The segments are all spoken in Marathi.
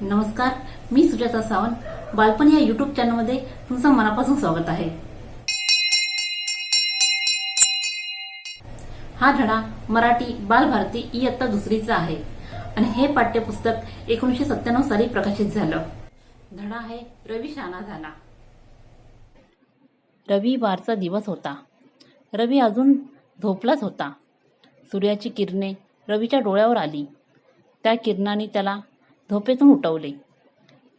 नमस्कार मी सुजाता सावंत. बालपण या युट्यूब चॅनलमध्ये तुमचं मनापासून स्वागत आहे. हा धडा मराठी बालभारती इयत्ता दुसरीचा आहे. आणि हे पाठ्यपुस्तक एकोणीसशे सत्त्याण्णव साली प्रकाशित झालं. धडा आहे रवी शाना झाला. रविवारचा दिवस होता. रवी अजून झोपलाच होता. सूर्याची किरणे रवीच्या डोळ्यावर आली. त्या किरणाने त्याला झोपेतून उठवले.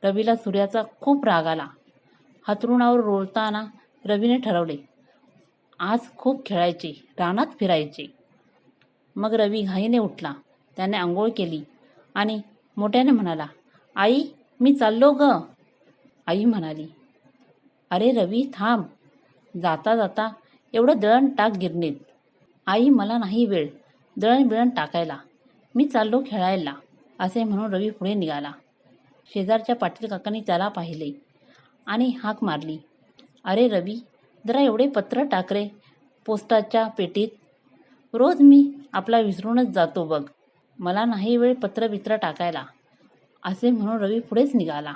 रवीला सूर्याचा खूप राग आला. हातरुणावर रोळताना रवीने ठरवले आज खूप खेळायचे रानात फिरायचे. मग रवी घाईने उठला. त्याने आंघोळ केली आणि मोठ्याने म्हणाला आई मी चाललो ग. आई म्हणाली अरे रवी थांब. जाता जाता एवढं दळण टाक गिरणीत. आई मला नाही वेळ. दळण बिळण टाकायला. मी चाललो खेळायला. असे म्हणून रवी पुढे निघाला. शेजारच्या पाटील काकांनी त्याला पाहिले आणि हाक मारली. अरे रवी जरा एवढे पत्र टाकरे पोस्टाच्या पेटीत. रोज मी आपला विसरूनच जातो बघ. मला नाही वेळ पत्र बित्र टाकायला. असे म्हणून रवी पुढेच निघाला.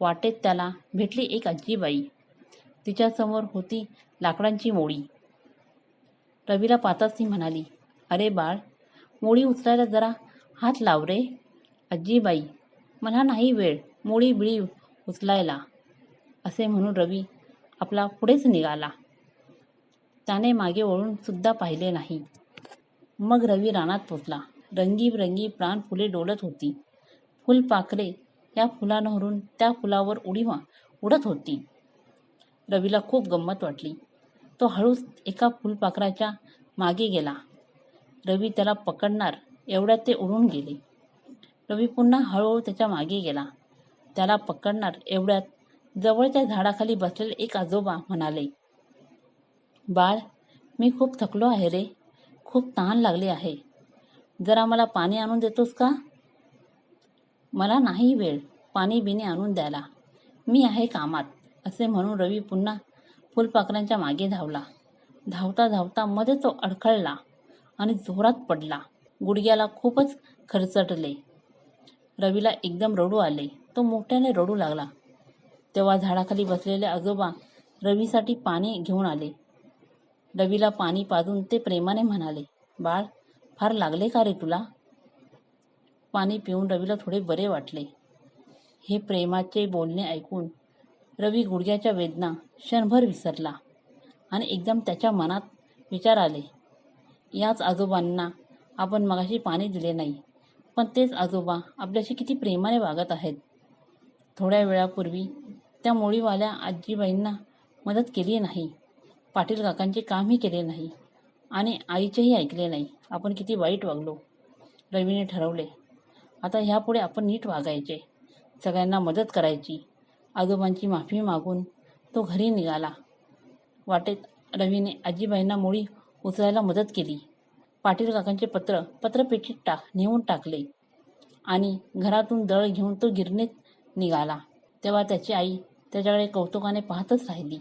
वाटेत त्याला भेटली एक आजीबाई. तिच्यासमोर होती लाकडांची मोळी. रवीला पाहताच ती म्हणाली अरे बाळ मोळी उचलायला जरा हात लाव रे. आजीबाई मला नाही वेळ मोळी बिळी उचलायला असे म्हणून रवी आपला पुढेच निघाला. त्याने मागे वळून सुद्धा पाहिले नाही. मग रवी रानात पोचला. रंगीबिरंगी प्राण फुले डोलत होती. फुलपाखरे या फुलांवरून त्या फुलावर उडी उडत होती. रवीला खूप गंमत वाटली. तो हळूच एका फुलपाखराच्या मागे गेला. रवी त्याला पकडणार एवढ्यात ते उडून गेले. रवी पुन्हा हळूहळू त्याच्यामागे गेला. त्याला पकडणार एवढ्यात जवळच्या झाडाखाली बसलेले एक आजोबा म्हणाले बाळ मी खूप थकलो आहे रे. खूप तहान लागली आहे. जरा मला पाणी आणून देतोस का? मला नाही वेळ. पाणी बिणी आणून द्यायला. मी आहे कामात असे म्हणून रवी पुन्हा फुलपाखरांच्या मागे धावला. धावता धावता मध्ये तो अडखळला आणि जोरात पडला. गुडघ्याला खूपच खरचटले. रवीला एकदम रडू आले. तो मोठ्याने रडू लागला. तेव्हा झाडाखाली बसलेले आजोबा रवीसाठी पाणी घेऊन आले. रवीला पाणी पाजून ते प्रेमाने म्हणाले बाळ फार लागले का रे तुला? पाणी पिऊन रवीला थोडे बरे वाटले. हे प्रेमाचे बोलणे ऐकून रवी गुडघ्याच्या वेदना क्षणभर विसरला आणि एकदम त्याच्या मनात विचार आले याच आजोबांना आपण मगाशी पाणी दिले नाही. पण तेच आजोबा आपल्याशी किती प्रेमाने वागत आहेत. थोड्या वेळापूर्वी त्या मोळीवाल्या आजीबाईंना मदत केली नाही. पाटील काकांचे कामही केले नाही. आणि आईचेही ऐकले नाही. आपण किती वाईट वागलो. रवीने ठरवले. आता ह्यापुढे आपण नीट वागायचे. सगळ्यांना मदत करायची. आजोबांची माफी मागून तो घरी निघाला. वाटेत रवीने आजीबाईंना मुळी उचलायला मदत केली. पाटील काकांचे पत्र पत्रपेटीत टाक नेऊन टाकले. आणि घरातून दळ घेऊन तो गिरणीत निघाला. तेव्हा त्याची आई त्याच्याकडे कौतुकाने पाहतच राहिली.